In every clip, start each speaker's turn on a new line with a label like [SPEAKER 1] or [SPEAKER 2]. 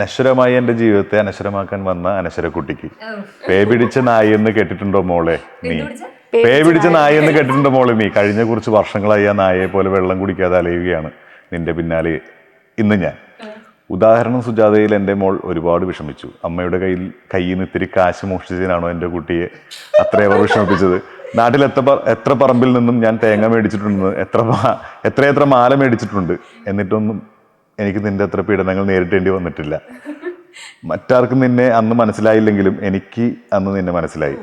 [SPEAKER 1] നശ്വരമായ എന്റെ ജീവിതത്തെ അനശ്വരമാക്കാൻ വന്ന അനശ്വര കുട്ടിക്ക് പേ പിടിച്ച നായി എന്ന് കേട്ടിട്ടുണ്ടോ മോളെ നീ? പേ പിടിച്ച നായി എന്ന് കേട്ടിട്ടുണ്ടോ മോളെ നീ? കഴിഞ്ഞ കുറച്ച് വർഷങ്ങളായി ആ നായയെ പോലെ വെള്ളം കുടിക്കാതെ അലയുകയാണ് നിന്റെ പിന്നാലെ ഇന്ന് ഞാൻ. ഉദാഹരണം സുജാതയിൽ എന്റെ മോൾ ഒരുപാട് വിഷമിച്ചു. അമ്മയുടെ കയ്യിൽ കയ്യിൽ നിന്ന് ഇത്തിരി കാശ് മോഷ്ടിച്ചതിനാണോ എന്റെ കുട്ടിയെ അത്രയവർ വിഷമിപ്പിച്ചത്? നാട്ടിൽ എത്ര പറ എത്ര പറമ്പിൽ നിന്നും ഞാൻ തേങ്ങ മേടിച്ചിട്ടുണ്ട് എത്ര എത്രയെത്ര മാല മേടിച്ചിട്ടുണ്ട് എന്നിട്ടൊന്നും എനിക്ക് നിന്റെ അത്ര പീഡനങ്ങൾ നേരിടേണ്ടി വന്നിട്ടില്ല. മറ്റാർക്കും നിന്നെ അന്ന് മനസ്സിലായില്ലെങ്കിലും എനിക്ക് അന്ന് നിന്നെ മനസ്സിലായി.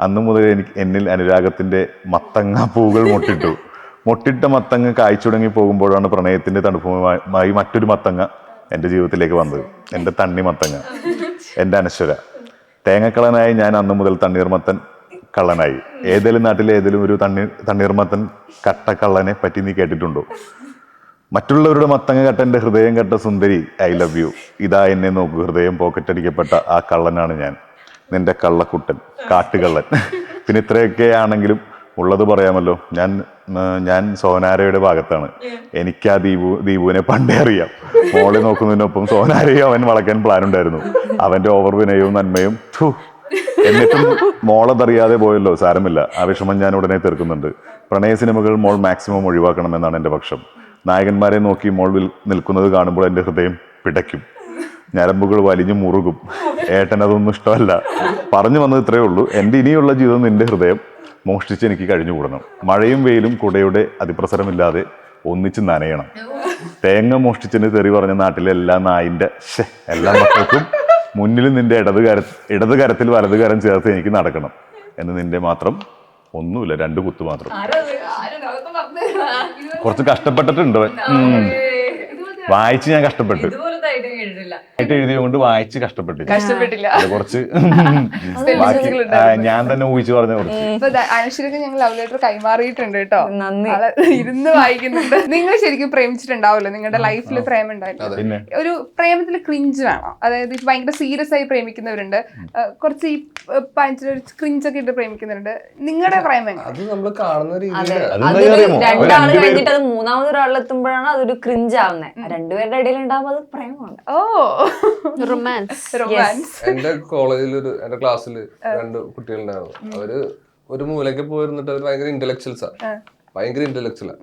[SPEAKER 1] അന്ന് മുതൽ എനിക്ക് എന്നിൽ അനുരാഗത്തിന്റെ മത്തങ്ങ പൂകൾ മുട്ടിട്ടു. മുട്ടിട്ട മത്തങ്ങ കായ്ച്ചു തുടങ്ങി പോകുമ്പോഴാണ് പ്രണയത്തിന്റെ തണുപ്പുമായി മറ്റൊരു മത്തങ്ങ എന്റെ ജീവിതത്തിലേക്ക് വന്നത്. എന്റെ തണ്ണി മത്തങ്ങ. എന്റെ അനശ്വര. തേങ്ങക്കളനായി ഞാൻ അന്ന് മുതൽ തണ്ണീർമത്തൻ കള്ളനായി. ഏതെങ്കിലും നാട്ടിലെ ഏതെങ്കിലും ഒരു തണ്ണീർ തണ്ണീർമത്തൻ കട്ടക്കള്ളനെ പറ്റി നീ കേട്ടിട്ടുണ്ടോ? മറ്റുള്ളവരുടെ മത്തങ്ങ കട്ട എന്റെ ഹൃദയം കെട്ട സുന്ദരി ഐ ലവ് യു ഇതാ എന്നെ നോക്കൂ. ഹൃദയം പോക്കറ്റടിക്കപ്പെട്ട ആ കള്ളനാണ് ഞാൻ. നിന്റെ കള്ളക്കുട്ടൻ കാട്ടുകള്ളൻ. പിന്നെ ഇത്രയൊക്കെ ആണെങ്കിലും ഉള്ളത് പറയാമല്ലോ. ഞാൻ ഞാൻ സോനാരയുടെ ഭാഗത്താണ്. എനിക്ക് ആ ദീപു ദീപുവിനെ പണ്ടേ അറിയാം. മോളെ നോക്കുന്നതിനൊപ്പം സോനാരയും അവൻ വളയ്ക്കാൻ പ്ലാൻ ഉണ്ടായിരുന്നു. അവന്റെ ഓവർ വിനയവും നന്മയും എന്നിട്ടും മോളതറിയാതെ പോയല്ലോ. സാരമില്ല. ആ വിഷമം ഞാൻ ഉടനെ തീർക്കുന്നുണ്ട്. പ്രണയ സിനിമകൾ മോൾ മാക്സിമം ഒഴിവാക്കണമെന്നാണ് എന്റെ പക്ഷം. നായകന്മാരെ നോക്കി മോൾവിൽ നിൽക്കുന്നത് കാണുമ്പോൾ എന്റെ ഹൃദയം പിടയ്ക്കും. ഞരമ്പുകൾ വലിഞ്ഞു മുറുകും. ഏട്ടൻ അതൊന്നും ഇഷ്ടമല്ല. പറഞ്ഞു വന്നത് ഇത്രയേ ഉള്ളൂ. എന്റെ ഇനിയുള്ള ജീവിതം നിന്റെ ഹൃദയം മോഷ്ടിച്ച് എനിക്ക് കഴിഞ്ഞുകൂടണം. മഴയും വെയിലും കുടയുടെ അതിപ്രസരമില്ലാതെ ഒന്നിച്ച് നനയണം. തേങ്ങ മോഷ്ടിച്ചെന്ന് തെറി പറഞ്ഞ നാട്ടിലെ എല്ലാ നായിന്റെ എല്ലാ മക്കൾക്കും മുന്നിൽ നിന്റെ ഇടത് കര ഇടത് കരത്തിൽ വലത് കരം ചേർത്ത് എനിക്ക് നടക്കണം എന്ന് നിന്റെ മാത്രം ഒന്നുമില്ല രണ്ട് കുത്തു മാത്രം. കുറച്ച് കഷ്ടപ്പെട്ടിട്ടുണ്ട്. വായിച്ച് ഞാൻ കഷ്ടപ്പെട്ടു.
[SPEAKER 2] ഇതുപോലത്തെ ഐറ്റം കേട്ടിട്ടില്ല
[SPEAKER 1] എഴുതിയത് കൊണ്ട് വായിച്ച്
[SPEAKER 3] കഷ്ടപ്പെട്ടില്ല.
[SPEAKER 1] കഷ്ടപ്പെട്ടില്ല. കുറച്ച് ഞാൻ തന്നെ ഊഹിച്ചു പറഞ്ഞ കുറച്ച്.
[SPEAKER 3] അനുശ്വരക്ക് ഞങ്ങൾ ലവ് ലെറ്റർ കൈമാറിയിട്ടുണ്ട് കേട്ടോ.
[SPEAKER 2] നന്ദി.
[SPEAKER 3] ഇരുന്ന് വായിക്കുന്നുണ്ട്. നിങ്ങൾ ശരിക്കും പ്രേമിച്ചിട്ടുണ്ടാവല്ലോ നിങ്ങളുടെ ലൈഫിൽ പ്രേമം ഉണ്ടായിരുന്നു ഒരു പ്രേമത്തിൽ ക്രിഞ്ച് വേണം. അതായത് ഭയങ്കര സീരിയസ് ആയി പ്രേമിക്കുന്നവരുണ്ട്. കുറച്ച് ഈ ക്രിഞ്ച് ഒക്കെ ഇട്ട് പ്രേമിക്കുന്നവരുണ്ട്. നിങ്ങളുടെ പ്രേമം?
[SPEAKER 4] അത് നമ്മൾ കാണുന്ന രീതിയിൽ
[SPEAKER 2] കഴിഞ്ഞിട്ട് അത് മൂന്നാമത് ഒരാളെത്തുമ്പോഴാണ് അതൊരു ക്രിഞ്ച് ആവുന്നത് രണ്ടുപേരുടെ ഇടയിൽ ഉണ്ടാവുമ്പോൾ അത്
[SPEAKER 3] ഓ.
[SPEAKER 5] റൊമാൻസ്
[SPEAKER 3] റൊമാൻസ്
[SPEAKER 4] എന്റെ കോളേജിൽ ഒരു എന്റെ ക്ലാസ്സിൽ രണ്ട് കുട്ടികളുണ്ടായിരുന്നു. അവർ ഒരു മൂലയ്ക്ക് പോയിരുന്നിട്ട് അവർ ഭയങ്കര ഇന്റലക്ച്വൽസാ ഭയങ്കര ഇന്റലക്ച്വലാ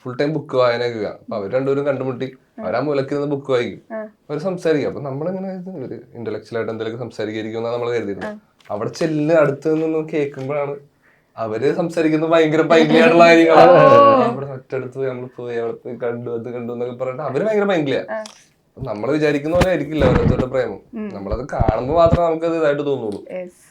[SPEAKER 4] ഫുൾ ടൈം ബുക്ക് വായനയൊക്കെ അപ്പൊ അവർ രണ്ടുപേരും കണ്ടുമുട്ടി. അവരാ ആ മൂലയ്ക്ക് നിന്ന് ബുക്ക് വായിക്കും. അവർ സംസാരിക്കും. അപ്പൊ നമ്മളിങ്ങനെ ഒരു ഇന്റലക്ച്വൽ ആയിട്ട് എന്തെങ്കിലും സംസാരിക്കും എന്നാണ് നമ്മൾ കരുതിയിരുന്നത്. അവിടെ ചെല്ലിന് അടുത്ത് നിന്ന് കേൾക്കുമ്പോഴാണ് അവർ സംസാരിക്കുന്നത് ഭയങ്കര ഭയങ്കരമായിട്ടുള്ള കാര്യങ്ങളാണ്. അവിടെ ഒറ്റടുത്ത് നമ്മൾ പോയി അവിടെ പോയി കണ്ടു അത് കണ്ടു എന്നൊക്കെ പറഞ്ഞിട്ട് അവർ ഭയങ്കര ഭയങ്കര നമ്മൾ വിചാരിക്കുന്ന പോലെ ആയിരിക്കില്ല ഓരോരുത്തരുടെ പ്രേമം. നമ്മളത് കാണുമ്പോൾ മാത്രമേ നമുക്കത് ഇതായിട്ട് തോന്നുള്ളൂ.